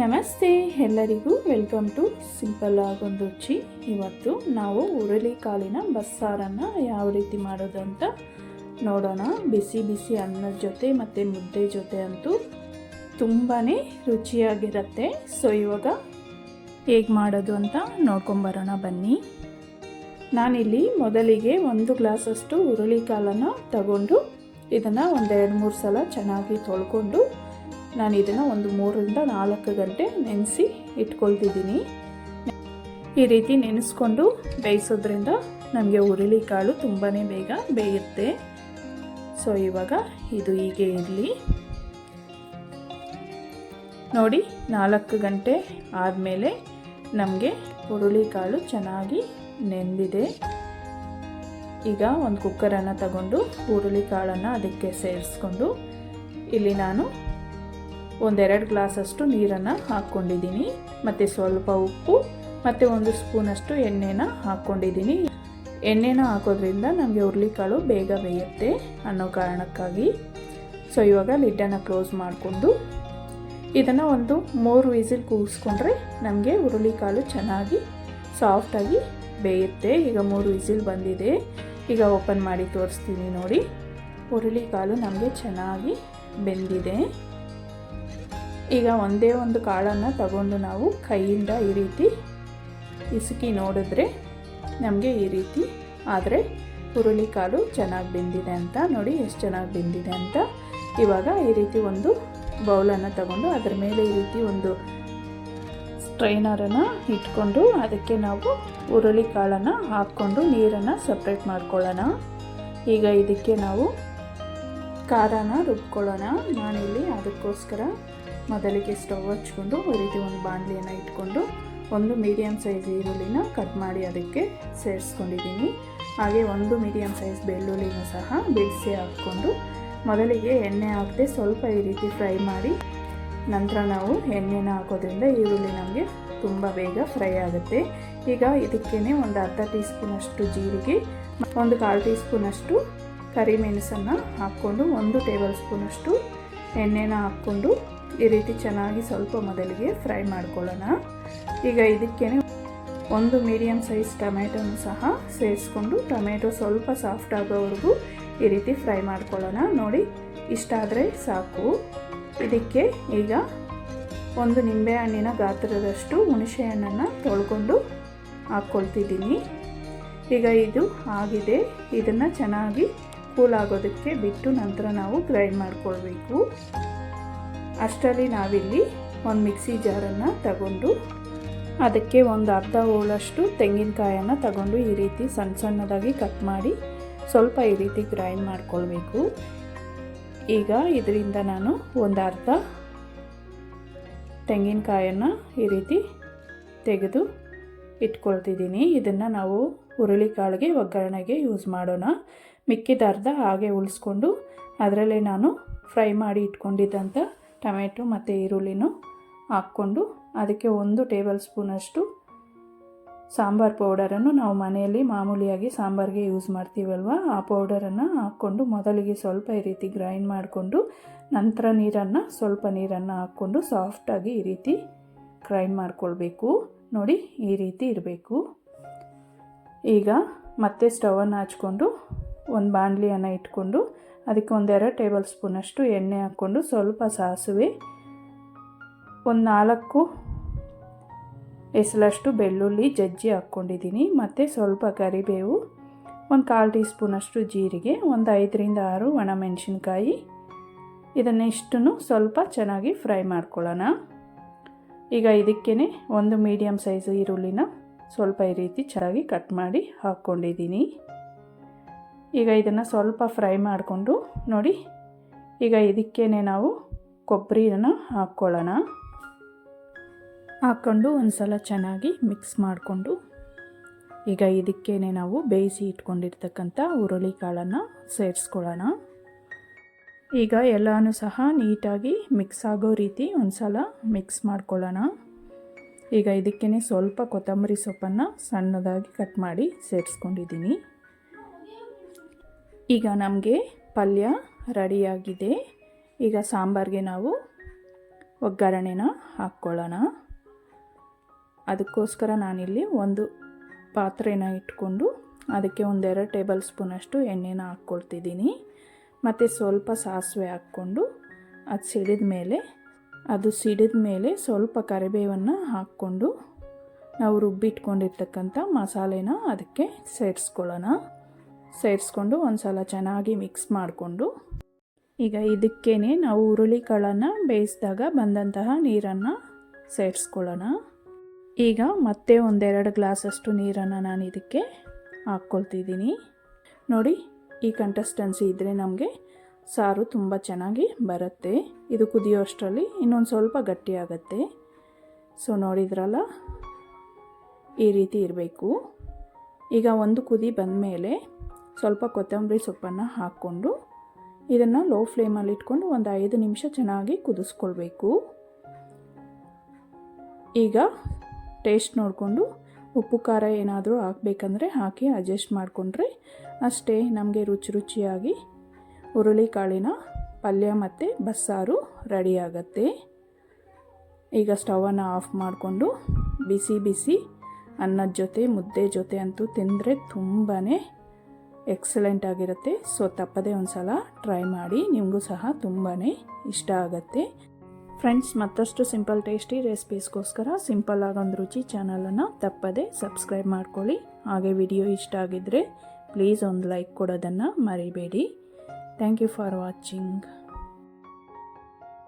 ನಮಸ್ತೆ ಎಲ್ಲರಿಗೂ welcome to simple ಆಗೊಂದು ರುಚಿ. ಇವತ್ತು ನಾವು ಹುರುಳಿ ಕಾಳಿನ ಬಸ್ಸಾರನ್ನು ಯಾವ ರೀತಿ ಮಾಡೋದು ಅಂತ ನೋಡೋಣ. ಬಿಸಿ ಬಿಸಿ ಅನ್ನದ ಜೊತೆ ಮತ್ತು ಮುದ್ದೆ ಜೊತೆ ಅಂತೂ ತುಂಬಾ ರುಚಿಯಾಗಿರುತ್ತೆ. ಸೊ ಇವಾಗ ಹೇಗೆ ಮಾಡೋದು ಅಂತ ನೋಡ್ಕೊಂಬರೋಣ ಬನ್ನಿ. ನಾನಿಲ್ಲಿ ಮೊದಲಿಗೆ ಒಂದು ಗ್ಲಾಸಷ್ಟು ಹುರುಳಿ ಕಾಳನ್ನು ತಗೊಂಡು ಇದನ್ನು ಒಂದೆರಡು ಮೂರು ಸಲ ಚೆನ್ನಾಗಿ ತೊಳ್ಕೊಂಡು ನಾನು ಇದನ್ನು ಒಂದು ಮೂರರಿಂದ ನಾಲ್ಕು ಗಂಟೆ ನೆನೆಸಿ ಇಟ್ಕೊಳ್ತಿದ್ದೀನಿ. ಈ ರೀತಿ ನೆನೆಸ್ಕೊಂಡು ಬೇಯಿಸೋದ್ರಿಂದ ನಮಗೆ ಹುರುಳಿ ಕಾಳು ತುಂಬಾ ಬೇಗ ಬೇಯುತ್ತೆ. ಸೊ ಇವಾಗ ಇದು ಹೀಗೆ ಇರಲಿ. ನೋಡಿ, ನಾಲ್ಕು ಗಂಟೆ ಆದಮೇಲೆ ನಮಗೆ ಹುರುಳಿ ಕಾಳು ಚೆನ್ನಾಗಿ ನೆಂದಿದೆ. ಈಗ ಒಂದು ಕುಕ್ಕರನ್ನು ತಗೊಂಡು ಹುರುಳಿಕಾಳನ್ನು ಅದಕ್ಕೆ ಸೇರಿಸ್ಕೊಂಡು ಇಲ್ಲಿ ನಾನು ಒಂದೆರಡು ಗ್ಲಾಸಷ್ಟು ನೀರನ್ನು ಹಾಕ್ಕೊಂಡಿದ್ದೀನಿ. ಮತ್ತು ಸ್ವಲ್ಪ ಉಪ್ಪು, ಮತ್ತು ಒಂದು ಸ್ಪೂನಷ್ಟು ಎಣ್ಣೆನ ಹಾಕ್ಕೊಂಡಿದ್ದೀನಿ. ಎಣ್ಣೆನ ಹಾಕೋದ್ರಿಂದ ನಮಗೆ ಹುರುಳಿಕಾಳು ಬೇಗ ಬೇಯುತ್ತೆ ಅನ್ನೋ ಕಾರಣಕ್ಕಾಗಿ. ಸೊ ಇವಾಗ ಲಿಡ್ಡನ್ನು ಕ್ಲೋಸ್ ಮಾಡಿಕೊಂಡು ಇದನ್ನು ಒಂದು ಮೂರು ವಿಸಿಲ್ ಕೂಗಿಸ್ಕೊಂಡ್ರೆ ನಮಗೆ ಹುರುಳಿಕಾಳು ಚೆನ್ನಾಗಿ ಸಾಫ್ಟಾಗಿ ಬೇಯುತ್ತೆ. ಈಗ ಮೂರು ವಿಸಿಲ್ ಬಂದಿದೆ. ಈಗ ಓಪನ್ ಮಾಡಿ ತೋರಿಸ್ತೀನಿ ನೋಡಿ. ಹುರುಳಿಕಾಳು ನಮಗೆ ಚೆನ್ನಾಗಿ ಬೆಂದಿದೆ. ಈಗ ಒಂದೇ ಒಂದು ಕಾಳನ್ನು ತಗೊಂಡು ನಾವು ಕೈಯಿಂದ ಈ ರೀತಿ ಇಸುಕಿ ನೋಡಿದ್ರೆ ನಮಗೆ ಈ ರೀತಿ, ಆದರೆ ಹುರುಳಿಕಾಳು ಚೆನ್ನಾಗಿ ಬೆಂದಿದೆ ಅಂತ ನೋಡಿ, ಎಷ್ಟು ಚೆನ್ನಾಗಿ ಬೆಂದಿದೆ ಅಂತ. ಇವಾಗ ಈ ರೀತಿ ಒಂದು ಬೌಲನ್ನು ತಗೊಂಡು ಅದರ ಮೇಲೆ ಈ ರೀತಿ ಒಂದು ಸ್ಟ್ರೈನರನ್ನು ಇಟ್ಕೊಂಡು ಅದಕ್ಕೆ ನಾವು ಹುರುಳಿ ಕಾಳನ್ನು ಹಾಕ್ಕೊಂಡು ನೀರನ್ನು ಸಪ್ರೇಟ್ ಮಾಡ್ಕೊಳ್ಳೋಣ. ಈಗ ಇದಕ್ಕೆ ನಾವು ಖಾರನ ರುಬ್ಕೊಳ್ಳೋಣ. ನಾನಿಲ್ಲಿ ಅದಕ್ಕೋಸ್ಕರ ಮೊದಲಿಗೆ ಸ್ಟವ್ ಹಚ್ಕೊಂಡು ಈ ರೀತಿ ಒಂದು ಬಾಣಲಿಯನ್ನು ಇಟ್ಕೊಂಡು ಒಂದು ಮೀಡಿಯಮ್ ಸೈಜ್ ಈರುಳ್ಳಿನ ಕಟ್ ಮಾಡಿ ಅದಕ್ಕೆ ಸೇರಿಸ್ಕೊಂಡಿದ್ದೀನಿ. ಹಾಗೆ ಒಂದು ಮೀಡಿಯಮ್ ಸೈಜ್ ಬೆಳ್ಳುಳ್ಳಿನೂ ಸಹ ಬಿಡಿಸಿ ಹಾಕ್ಕೊಂಡು ಮೊದಲಿಗೆ ಎಣ್ಣೆ ಹಾಕದೆ ಸ್ವಲ್ಪ ಈ ರೀತಿ ಫ್ರೈ ಮಾಡಿ ನಂತರ ನಾವು ಎಣ್ಣೆನ ಹಾಕೋದ್ರಿಂದ ಈರುಳ್ಳಿ ನಮಗೆ ತುಂಬ ಬೇಗ ಫ್ರೈ ಆಗುತ್ತೆ. ಈಗ ಇದಕ್ಕೇ ಒಂದು ಅರ್ಧ ಟೀ ಸ್ಪೂನಷ್ಟು ಜೀರಿಗೆ, ಒಂದು ಕಾಲು ಟೀ ಸ್ಪೂನಷ್ಟು ಕರಿಮೆಣಸನ್ನು ಹಾಕ್ಕೊಂಡು ಒಂದು ಟೇಬಲ್ ಸ್ಪೂನಷ್ಟು ಎಣ್ಣೆನ ಹಾಕ್ಕೊಂಡು ಈ ರೀತಿ ಚೆನ್ನಾಗಿ ಸ್ವಲ್ಪ ಮೊದಲಿಗೆ ಫ್ರೈ ಮಾಡ್ಕೊಳ್ಳೋಣ. ಈಗ ಇದಕ್ಕೇ ಒಂದು ಮೀಡಿಯಮ್ ಸೈಜ್ ಟೊಮೆಟೊನು ಸಹ ಸೇರಿಸ್ಕೊಂಡು ಟೊಮೆಟೊ ಸ್ವಲ್ಪ ಸಾಫ್ಟ್ ಆಗೋವರೆಗೂ ಈ ರೀತಿ ಫ್ರೈ ಮಾಡ್ಕೊಳ್ಳೋಣ. ನೋಡಿ ಇಷ್ಟಾದರೆ ಸಾಕು. ಇದಕ್ಕೆ ಈಗ ಒಂದು ನಿಂಬೆಹಣ್ಣಿನ ಗಾತ್ರದಷ್ಟು ಹುಣಸೆ ಹಣ್ಣನ್ನು ತೊಳ್ಕೊಂಡು ಹಾಕ್ಕೊಳ್ತಿದ್ದೀನಿ. ಈಗ ಇದು ಆಗಿದೆ. ಇದನ್ನು ಚೆನ್ನಾಗಿ ಕೂಲ್ ಆಗೋದಕ್ಕೆ ಬಿಟ್ಟು ನಂತರ ನಾವು ಗ್ರೈಂಡ್ ಮಾಡ್ಕೊಳ್ಬೇಕು. ಅಷ್ಟರಲ್ಲಿ ನಾವಿಲ್ಲಿ ಒಂದು ಮಿಕ್ಸಿ ಜಾರನ್ನು ತಗೊಂಡು ಅದಕ್ಕೆ ಒಂದು ಅರ್ಧ ಹೋಳಷ್ಟು ತೆಂಗಿನಕಾಯನ್ನು ತಗೊಂಡು ಈ ರೀತಿ ಸಣ್ಣ ಸಣ್ಣದಾಗಿ ಕಟ್ ಮಾಡಿ ಸ್ವಲ್ಪ ಈ ರೀತಿ ಗ್ರೈಂಡ್ ಮಾಡ್ಕೊಳ್ಬೇಕು. ಈಗ ಇದರಿಂದ ನಾನು ಒಂದು ಅರ್ಧ ತೆಂಗಿನಕಾಯನ್ನು ಈ ರೀತಿ ತೆಗೆದು ಇಟ್ಕೊಳ್ತಿದ್ದೀನಿ. ಇದನ್ನು ನಾವು ಹುರುಳಿ ಕಾಳಿಗೆ ಒಗ್ಗರಣೆಗೆ ಯೂಸ್ ಮಾಡೋಣ. ಮಿಕ್ಕಿದ ಅರ್ಧ ಹಾಗೆ ಉಳಿಸ್ಕೊಂಡು ಅದರಲ್ಲೇ ನಾನು ಫ್ರೈ ಮಾಡಿ ಇಟ್ಕೊಂಡಿದ್ದಂಥ ಟೊಮೆಟೊ ಮತ್ತು ಈರುಳ್ಳಿನೂ ಹಾಕ್ಕೊಂಡು ಅದಕ್ಕೆ ಒಂದು ಟೇಬಲ್ ಸ್ಪೂನಷ್ಟು ಸಾಂಬಾರು ಪೌಡರನ್ನು ನಾವು ಮನೆಯಲ್ಲಿ ಮಾಮೂಲಿಯಾಗಿ ಸಾಂಬಾರಿಗೆ ಯೂಸ್ ಮಾಡ್ತೀವಲ್ವ, ಆ ಪೌಡರನ್ನು ಹಾಕ್ಕೊಂಡು ಮೊದಲಿಗೆ ಸ್ವಲ್ಪ ಈ ರೀತಿ ಗ್ರೈಂಡ್ ಮಾಡಿಕೊಂಡು ನಂತರ ನೀರನ್ನು, ಸ್ವಲ್ಪ ನೀರನ್ನು ಹಾಕ್ಕೊಂಡು ಸಾಫ್ಟಾಗಿ ಈ ರೀತಿ ಗ್ರೈಂಡ್ ಮಾಡ್ಕೊಳ್ಬೇಕು. ನೋಡಿ, ಈ ರೀತಿ ಇರಬೇಕು. ಈಗ ಮತ್ತೆ ಸ್ಟವನ್ನು ಹಚ್ಕೊಂಡು ಒಂದು ಬಾಣಲಿಯನ್ನು ಇಟ್ಕೊಂಡು ಅದಕ್ಕೆ ಒಂದೆರಡು ಟೇಬಲ್ ಸ್ಪೂನಷ್ಟು ಎಣ್ಣೆ ಹಾಕ್ಕೊಂಡು ಸ್ವಲ್ಪ ಸಾಸಿವೆ, ಒಂದು ನಾಲ್ಕು ಎಸಲಷ್ಟು ಬೆಳ್ಳುಳ್ಳಿ ಜಜ್ಜಿ ಹಾಕ್ಕೊಂಡಿದ್ದೀನಿ, ಮತ್ತು ಸ್ವಲ್ಪ ಕರಿಬೇವು, ಒಂದು ಕಾಲು ಟೀ ಸ್ಪೂನಷ್ಟು ಜೀರಿಗೆ, ಒಂದು ಐದರಿಂದ ಆರು ಒಣಮೆಣಸಿನ್ಕಾಯಿ. ಇದನ್ನಿಷ್ಟು ಸ್ವಲ್ಪ ಚೆನ್ನಾಗಿ ಫ್ರೈ ಮಾಡ್ಕೊಳ್ಳೋಣ. ಈಗ ಇದಕ್ಕೇ ಒಂದು ಮೀಡಿಯಮ್ ಸೈಜ್ ಈರುಳ್ಳಿನ ಸ್ವಲ್ಪ ಈ ರೀತಿ ಚೆನ್ನಾಗಿ ಕಟ್ ಮಾಡಿ ಹಾಕ್ಕೊಂಡಿದ್ದೀನಿ. ಈಗ ಇದನ್ನು ಸ್ವಲ್ಪ ಫ್ರೈ ಮಾಡಿಕೊಂಡು ನೋಡಿ, ಈಗ ಇದಕ್ಕೇ ನಾವು ಕೊಬ್ಬರಿನ ಹಾಕ್ಕೊಳ್ಳೋಣ. ಹಾಕ್ಕೊಂಡು ಒಂದು ಸಲ ಚೆನ್ನಾಗಿ ಮಿಕ್ಸ್ ಮಾಡಿಕೊಂಡು, ಈಗ ಇದಕ್ಕೇ ನಾವು ಬೇಯಿಸಿ ಇಟ್ಕೊಂಡಿರ್ತಕ್ಕಂಥ ಹುರುಳಿ ಕಾಳನ್ನು ಸೇರಿಸ್ಕೊಳ್ಳೋಣ. ಈಗ ಎಲ್ಲನೂ ಸಹ ನೀಟಾಗಿ ಮಿಕ್ಸ್ ಆಗೋ ರೀತಿ ಒಂದು ಸಲ ಮಿಕ್ಸ್ ಮಾಡ್ಕೊಳ್ಳೋಣ. ಈಗ ಇದಕ್ಕೇ ಸ್ವಲ್ಪ ಕೊತ್ತಂಬರಿ ಸೊಪ್ಪನ್ನು ಸಣ್ಣದಾಗಿ ಕಟ್ ಮಾಡಿ ಸೇರಿಸ್ಕೊಂಡಿದ್ದೀನಿ. ಈಗ ನಮಗೆ ಪಲ್ಯ ರೆಡಿಯಾಗಿದೆ. ಈಗ ಸಾಂಬಾರಿಗೆ ನಾವು ಒಗ್ಗರಣೆನ ಹಾಕ್ಕೊಳ್ಳೋಣ. ಅದಕ್ಕೋಸ್ಕರ ನಾನಿಲ್ಲಿ ಒಂದು ಪಾತ್ರೆನ ಇಟ್ಕೊಂಡು ಅದಕ್ಕೆ ಒಂದೆರಡು ಟೇಬಲ್ ಸ್ಪೂನಷ್ಟು ಎಣ್ಣೆನ ಹಾಕ್ಕೊಳ್ತಿದ್ದೀನಿ. ಮತ್ತು ಸ್ವಲ್ಪ ಸಾಸಿವೆ ಹಾಕ್ಕೊಂಡು ಅದು ಸಿಡಿದ ಮೇಲೆ, ಅದು ಸಿಡಿದ ಮೇಲೆ ಸ್ವಲ್ಪ ಕರಿಬೇವನ್ನು ಹಾಕ್ಕೊಂಡು ನಾವು ರುಬ್ಬಿಟ್ಕೊಂಡಿರ್ತಕ್ಕಂಥ ಮಸಾಲೆನ ಅದಕ್ಕೆ ಸೇರಿಸ್ಕೊಳ್ಳೋಣ. ಸೇರಿಸ್ಕೊಂಡು ಒಂದು ಸಲ ಚೆನ್ನಾಗಿ ಮಿಕ್ಸ್ ಮಾಡಿಕೊಂಡು, ಈಗ ಇದಕ್ಕೇ ನಾವು ಹುರುಳಿಕಾಳನ್ನು ಬೇಯಿಸಿದಾಗ ಬಂದಂತಹ ನೀರನ್ನು ಸೇರಿಸ್ಕೊಳ್ಳೋಣ. ಈಗ ಮತ್ತೆ ಒಂದೆರಡು ಗ್ಲಾಸಷ್ಟು ನೀರನ್ನು ನಾನು ಇದಕ್ಕೆ ಹಾಕ್ಕೊಳ್ತಿದ್ದೀನಿ. ನೋಡಿ, ಈ ಕಂಟೆಸ್ಟೆನ್ಸಿ ಇದ್ದರೆ ನಮಗೆ ಸಾರು ತುಂಬ ಚೆನ್ನಾಗಿ ಬರುತ್ತೆ. ಇದು ಕುದಿಯೋಷ್ಟರಲ್ಲಿ ಇನ್ನೊಂದು ಸ್ವಲ್ಪ ಗಟ್ಟಿಯಾಗತ್ತೆ ಸೊ ನೋಡಿದ್ರಲ್ಲ? ಈ ರೀತಿ ಇರಬೇಕು. ಈಗ ಒಂದು ಕುದಿ ಬಂದಮೇಲೆ ಸ್ವಲ್ಪ ಕೊತ್ತಂಬರಿ ಸೊಪ್ಪನ್ನು ಹಾಕ್ಕೊಂಡು ಇದನ್ನು ಲೋ ಫ್ಲೇಮಲ್ಲಿ ಇಟ್ಕೊಂಡು ಒಂದು ಐದು ನಿಮಿಷ ಚೆನ್ನಾಗಿ ಕುದಿಸ್ಕೊಳ್ಬೇಕು. ಈಗ ಟೇಸ್ಟ್ ನೋಡಿಕೊಂಡು ಉಪ್ಪು ಖಾರ ಏನಾದರೂ ಹಾಕಬೇಕಂದ್ರೆ ಹಾಕಿ ಅಡ್ಜಸ್ಟ್ ಮಾಡಿಕೊಂಡ್ರೆ ಅಷ್ಟೇ ನಮಗೆ ರುಚಿ ರುಚಿಯಾಗಿ ಹುರುಳಿಕಾಳಿನ ಪಲ್ಯ ಮತ್ತು ಬಸ್ಸಾರು ರೆಡಿಯಾಗತ್ತೆ ಈಗ ಸ್ಟವನ್ನು ಆಫ್ ಮಾಡಿಕೊಂಡು ಬಿಸಿ ಬಿಸಿ ಅನ್ನದ ಜೊತೆ ಮುದ್ದೆ ಜೊತೆ ಅಂತೂ ತಿಂದರೆ ತುಂಬಾ ಎಕ್ಸಲೆಂಟ್ ಆಗಿರುತ್ತೆ. ಸೊ ತಪ್ಪದೇ ಒಂದು ಸಲ ಟ್ರೈ ಮಾಡಿ. ನಿಮಗೂ ಸಹ ತುಂಬಾ ಇಷ್ಟ ಆಗುತ್ತೆ. ಫ್ರೆಂಡ್ಸ್ ಮತ್ತಷ್ಟು ಸಿಂಪಲ್ ಟೇಸ್ಟಿ ರೆಸಿಪೀಸ್ಗೋಸ್ಕರ ಸಿಂಪಲ್ ಆಗೊಂದು ರುಚಿ ಚಾನಲನ್ನು ತಪ್ಪದೇ ಸಬ್ಸ್ಕ್ರೈಬ್ ಮಾಡ್ಕೊಳ್ಳಿ. ಹಾಗೆ ವಿಡಿಯೋ ಇಷ್ಟ ಆಗಿದ್ದರೆ ಪ್ಲೀಸ್ ಒಂದು ಲೈಕ್ ಕೊಡೋದನ್ನು ಮರಿಬೇಡಿ. Thank you for watching